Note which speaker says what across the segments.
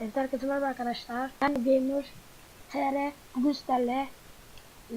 Speaker 1: Evet herkese merhaba arkadaşlar. Ben Gamer TR bugün sizlerle e,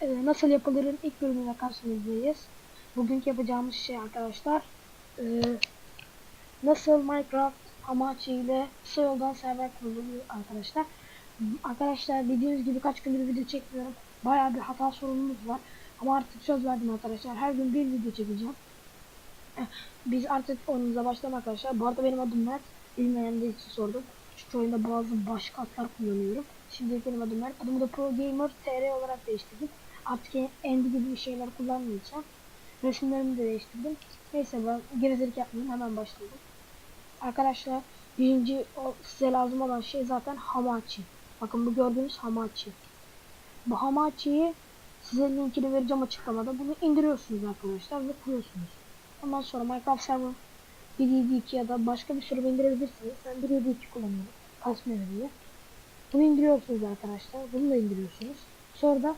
Speaker 1: e, nasıl yapılırın ilk bölümüne karşınızdayız. Bugünkü yapacağımız şey arkadaşlar e, nasıl Minecraft amaçı ile kısa yoldan server kuruluyor arkadaşlar. Arkadaşlar bildiğiniz gibi kaç gündür video çekmiyorum. Bayağı bir hata sorunumuz var. Ama artık söz verdim arkadaşlar. Her gün bir video çekeceğim. Eh, Biz artık oyunumuza başlayalım arkadaşlar. Bu arada benim adım Mert. Bilmeyenler için sordum. Çünkü oyunda bazı başka adlar kullanıyorum. Şimdi benim adım Mert. Adımı da Pro Gamer TR olarak değiştirdim. Artık Andy gibi bir şeyler kullanmayacağım. Resimlerimi de değiştirdim. Neyse ben gevezelik yapmayayım hemen başlayalım. Arkadaşlar birinci o size lazım olan şey zaten hamachi. Bakın bu gördüğünüz hamachi. Bu hamachi'yi size linkini vereceğim açıklamada. Bunu indiriyorsunuz arkadaşlar ve kuruyorsunuz. Ondan sonra Minecraft server 1.7.2 ya da başka bir sürü indirebilirsiniz. Ben 1.7.2 kullanıyorum. Kasmıyor diye. Bunu indiriyorsunuz arkadaşlar. Bunu da indiriyorsunuz. Sonra da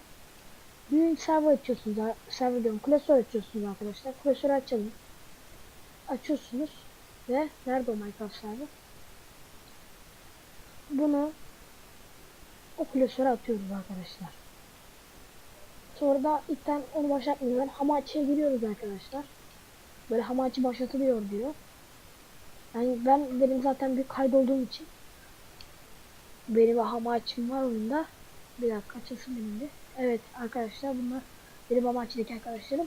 Speaker 1: bir server açıyorsunuz. Server diyorum. Klasör açıyorsunuz arkadaşlar. Klasörü açalım. Açıyorsunuz. Ve nerede o Minecraft server? Bunu o klasöre atıyoruz arkadaşlar. Sonra da ilkten onu başlatmıyorlar. Hamachi'ye giriyoruz arkadaşlar. Böyle hamachi başlatılıyor diyor. Yani ben benim zaten bir kaydolduğum için benim hamaçim var oyunda. Bir dakika açılsın benim de. Evet arkadaşlar bunlar benim hamaçideki arkadaşlarım.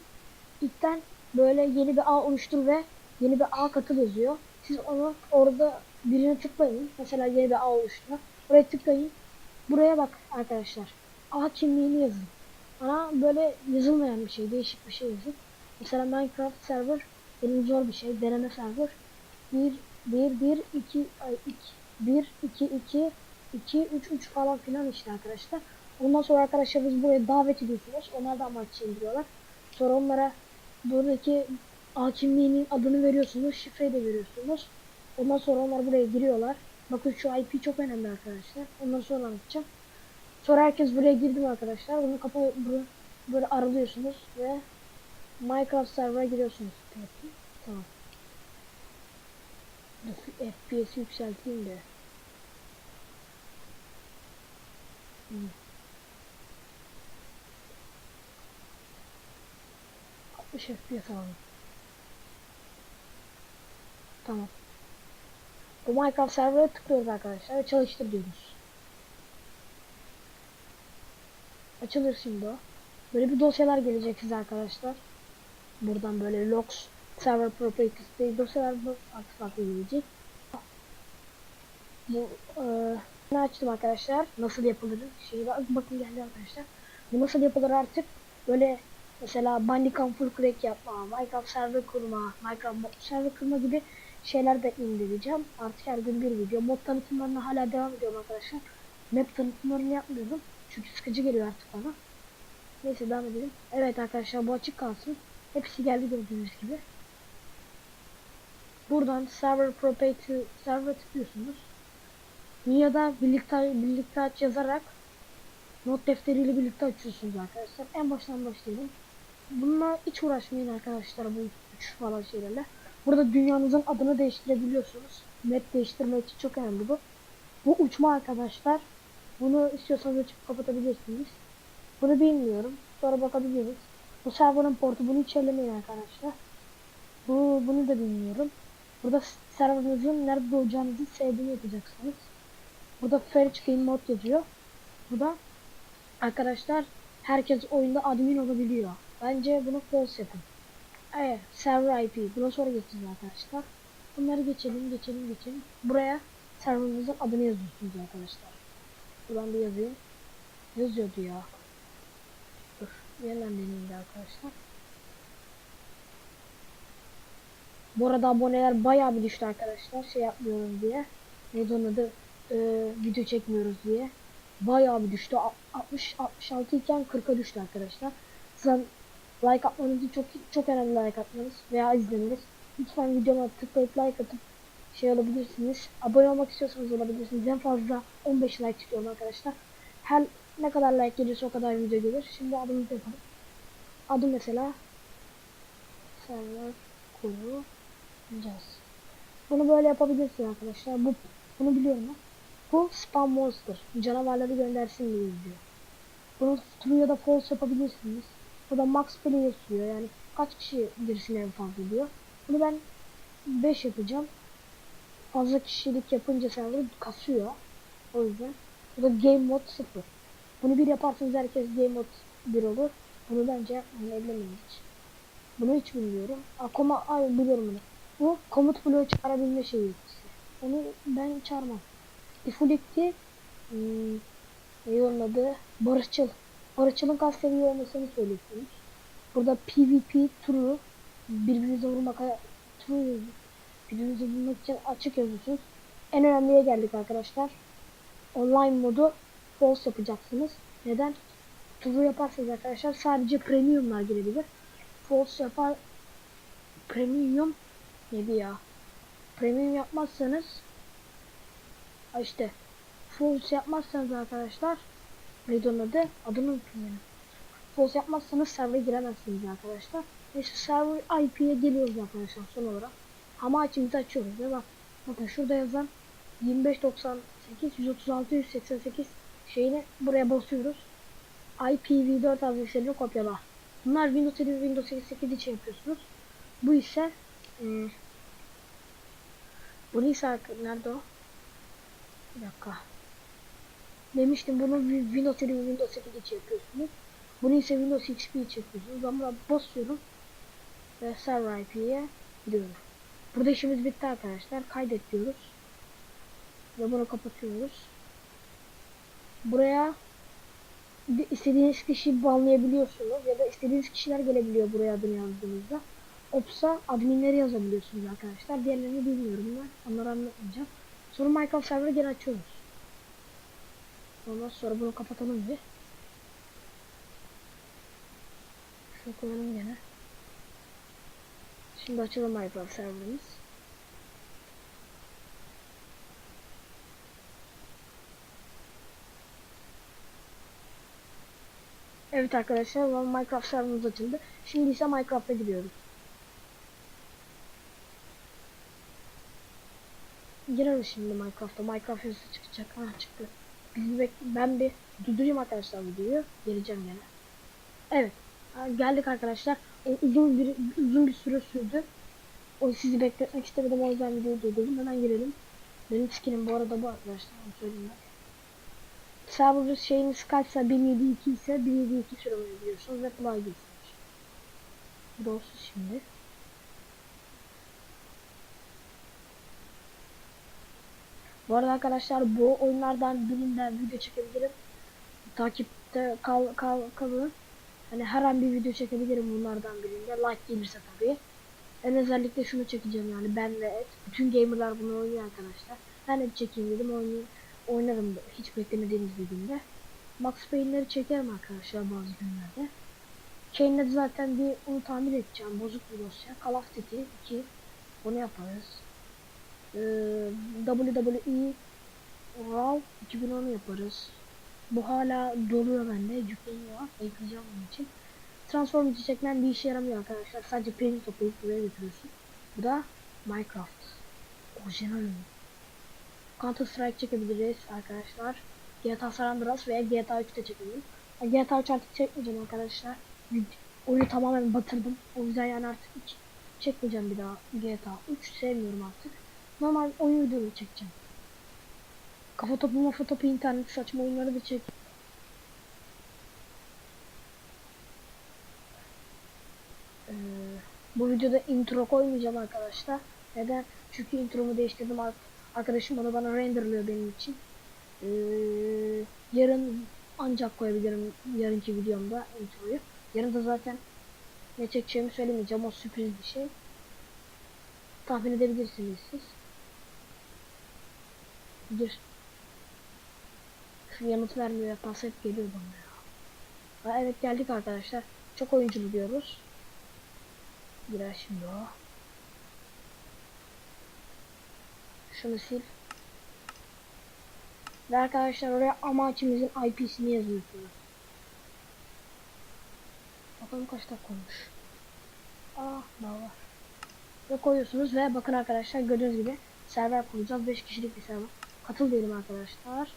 Speaker 1: İlkten böyle yeni bir ağ oluştur ve yeni bir ağ katıl yazıyor. Siz onu orada birine tıklayın. Mesela yeni bir ağ oluştur. Buraya tıklayın. Buraya bak arkadaşlar. Ağ kimliğini yazın. Bana böyle yazılmayan bir şey, değişik bir şey yazın. Mesela Minecraft server benim zor bir şey. Deneme server. 1 1 1 2 ay 2 1 2 2 2 3 3 falan filan işte arkadaşlar. Ondan sonra arkadaşlar biz buraya davet ediyorsunuz. Onlar da amaç indiriyorlar. Sonra onlara buradaki hakimliğinin adını veriyorsunuz. Şifreyi de veriyorsunuz. Ondan sonra onlar buraya giriyorlar. Bakın şu IP çok önemli arkadaşlar. Ondan sonra anlatacağım. Sonra herkes buraya girdi mi arkadaşlar? Bunu kapı böyle aralıyorsunuz ve Minecraft server'a giriyorsunuz. Peki. Tamam. FPS yükselteyim de. Hmm. 60 FPS alalım. Tamam. Bu Minecraft server'a tıklıyoruz arkadaşlar ve çalıştır diyoruz. Açılır şimdi o. Böyle bir dosyalar gelecek size arkadaşlar. Buradan böyle logs, server properties diye dosyalar bu farklı gelecek. Bu e, ne açtım arkadaşlar. Nasıl yapılır? Bak- bakın geldi arkadaşlar. Bu nasıl yapılır artık? Böyle mesela Bandicam full crack yapma, Minecraft server kurma, Minecraft server kurma gibi şeyler de indireceğim. Artık her gün bir video. Mod tanıtımlarına hala devam ediyorum arkadaşlar. Map tanıtımlarını yapmıyorum. Çünkü sıkıcı geliyor artık bana. Neyse devam edelim. Evet arkadaşlar bu açık kalsın. Hepsi geldi gördüğünüz gibi. Buradan server property server tıklıyorsunuz. Ya da birlikte birlikte aç yazarak not defteriyle birlikte açıyorsunuz arkadaşlar. En baştan başlayalım. Bununla hiç uğraşmayın arkadaşlar bu üç falan şeylerle. Burada dünyanızın adını değiştirebiliyorsunuz. Map değiştirmek için çok önemli bu. Bu uçma arkadaşlar. Bunu istiyorsanız açıp kapatabilirsiniz. Bunu bilmiyorum. Sonra bakabiliriz. Bu server'ın portu bunu hiç ellemeyin arkadaşlar. Bu bunu da bilmiyorum. Burada serverınızın nerede doğacağınızı sevdiğini yapacaksınız. Burada Fair Game Mod yazıyor. Burada arkadaşlar herkes oyunda admin olabiliyor. Bence bunu false yapın. Evet, server IP. Buna sonra geçeceğiz arkadaşlar. Bunları geçelim, geçelim, geçelim. Buraya serverınızın adını yazıyorsunuz arkadaşlar. Buradan bir yazayım. Yazıyordu ya. Yeniden deneyim de arkadaşlar. Bu arada aboneler bayağı bir düştü arkadaşlar. Şey yapmıyorum diye. Neydi onun adı? Ee, video çekmiyoruz diye. Bayağı bir düştü. A- 60 66 iken 40'a düştü arkadaşlar. Sizden like atmanız çok çok önemli like atmanız veya izlemeniz. Lütfen videoma tıklayıp like atıp şey olabilirsiniz. Abone olmak istiyorsanız olabilirsiniz. En fazla 15 like istiyorum arkadaşlar. Her ne kadar like gelirse o kadar video gelir. Şimdi adımızı yapalım. Adım mesela server kuracağız. Bunu böyle yapabilirsin arkadaşlar. Bu bunu biliyorum ben. Bu spam monster. Canavarları göndersin diye diyor. Bunu true ya da false yapabilirsiniz. Bu da max player diyor. Yani kaç kişi girsin en fazla diyor. Bunu ben 5 yapacağım. Fazla kişilik yapınca server kasıyor. O yüzden. Bu da game mode 0. Bunu bir yaparsanız herkes game mode 1 olur. Bunu bence yapmayın hiç. Bunu hiç bilmiyorum. Akoma ay biliyorum bunu. Bu komut bloğu çıkarabilme şeyi. Onu ben çağırmam. Default'ti hmm, ne onun adı? Barışçıl. Barışçıl'ın kaç seviye olmasını söylüyorsunuz. Burada PvP turu birbirinize vurmak true. Birbirinize vurmak için açık yazıyorsunuz. En önemliye geldik arkadaşlar. Online modu false yapacaksınız. Neden? True yaparsanız arkadaşlar sadece premiumlar girebilir. False yapar premium neydi ya? Premium yapmazsanız işte false yapmazsanız arkadaşlar neydi onun adı? Adını unuttum. False yapmazsanız server'a giremezsiniz arkadaşlar. Neyse server IP'ye geliyoruz arkadaşlar son olarak. Ama açımızı açıyoruz ve bak bakın şurada yazan 2598 136 188 şeyini buraya basıyoruz. IPv4 adreslerini kopyala. Bunlar Windows 7 ve Windows 8 için yapıyorsunuz. Bu ise e, bunu ise nerede o? Bir dakika. Demiştim bunu Windows 7 ve Windows 8 için yapıyorsunuz. Bunu ise Windows XP için yapıyorsunuz. Ben buna basıyorum. Ve server IP'ye gidiyorum. Burada işimiz bitti arkadaşlar. Kaydet diyoruz. Ve bunu kapatıyoruz. Buraya istediğiniz kişiyi banlayabiliyorsunuz ya da istediğiniz kişiler gelebiliyor buraya adını yazdığınızda. Ops'a adminleri yazabiliyorsunuz arkadaşlar. Diğerlerini bilmiyorum ben. Onları anlatmayacağım. Sonra Minecraft server'ı geri açıyoruz. Ondan sonra bunu kapatalım bir. Şunu koyalım gene. Şimdi açalım Minecraft serverımız. Evet arkadaşlar Minecraft serverımız açıldı. Şimdi ise Minecraft'a gidiyoruz. Gireriz şimdi Minecraft'a. Minecraft yazısı çıkacak. Ha çıktı. Ben bir durdurayım arkadaşlar videoyu. Geleceğim gene. Evet. Geldik arkadaşlar. Uzun bir uzun bir süre sürdü. O sizi bekletmek istemedim o yüzden videoyu durdurdum. Hemen girelim. Benim skinim bu arada bu arkadaşlar. Söyleyeyim ben. Server şeyiniz kaçsa 1.7.2 ise 1.7.2 sürümünü biliyorsunuz ve kolay da olsun şimdi. Bu arada arkadaşlar bu oyunlardan birinden video çekebilirim. Takipte kal, kal kalın. Hani her an bir video çekebilirim bunlardan birinde. Like gelirse tabii. En özellikle şunu çekeceğim yani ben ve et. Bütün gamerlar bunu oynuyor arkadaşlar. Ben de çekeyim dedim oynayayım. Oynarım hiç beklemediğimiz bir günde. Max Payne'leri çekerim arkadaşlar bazı günlerde. Kane'de zaten bir onu tamir edeceğim. Bozuk bir dosya. Call of Duty 2. Onu yaparız. Ee, WWE Raw 2010'u yaparız. Bu hala doluyor bende. Yükleniyor. Ekleyeceğim onun için. Transformers çekmen bir işe yaramıyor arkadaşlar. Sadece peynir toplayıp buraya götürüyorsun. Bu da Minecraft. Orijinal oyun. Counter Strike çekebiliriz arkadaşlar. GTA San Andreas veya GTA 3 de çekebilirim. GTA 3 artık çekmeyeceğim arkadaşlar. Oyunu tamamen batırdım. O yüzden yani artık hiç çekmeyeceğim bir daha GTA 3 sevmiyorum artık. Normal oyun videoları çekeceğim. Kafa topu mafa topu internet saçma oyunları da çek. Ee, bu videoda intro koymayacağım arkadaşlar. Neden? Çünkü intromu değiştirdim artık. Arkadaşım onu bana renderlıyor benim için. Ee, yarın ancak koyabilirim yarınki videomda introyu. Yarın da zaten ne çekeceğimi söylemeyeceğim. O sürpriz bir şey. Tahmin edebilirsiniz siz. Gir. Şu yanıt vermiyor yapması hep geliyor bana ya. Ha, evet geldik arkadaşlar. Çok oyunculu diyoruz. Girer şimdi o. Şunu sil. Ve arkadaşlar oraya amaçımızın IP'sini yazıyorsunuz. Bakalım kaç dakika olmuş. Daha var. ve koyuyorsunuz ve bakın arkadaşlar gördüğünüz gibi server kuracağız. 5 kişilik bir server. Katıl diyelim arkadaşlar.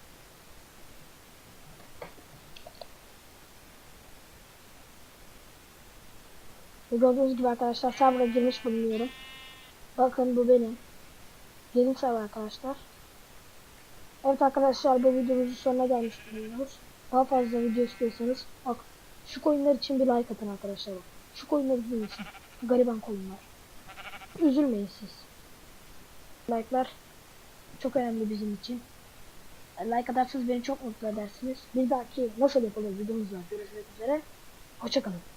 Speaker 1: Gördüğünüz gibi arkadaşlar server'a girmiş bulunuyorum. Bakın bu benim. Gelin server arkadaşlar. Evet arkadaşlar bu videomuzun sonuna gelmiş bulunuyoruz. Daha fazla video istiyorsanız bak şu coinler için bir like atın arkadaşlar. Şu bizim için. Gariban coinler. Üzülmeyin siz. Like'lar çok önemli bizim için. Like atarsanız beni çok mutlu edersiniz. Bir dahaki nasıl yapılır videomuzda görüşmek üzere. Hoşçakalın.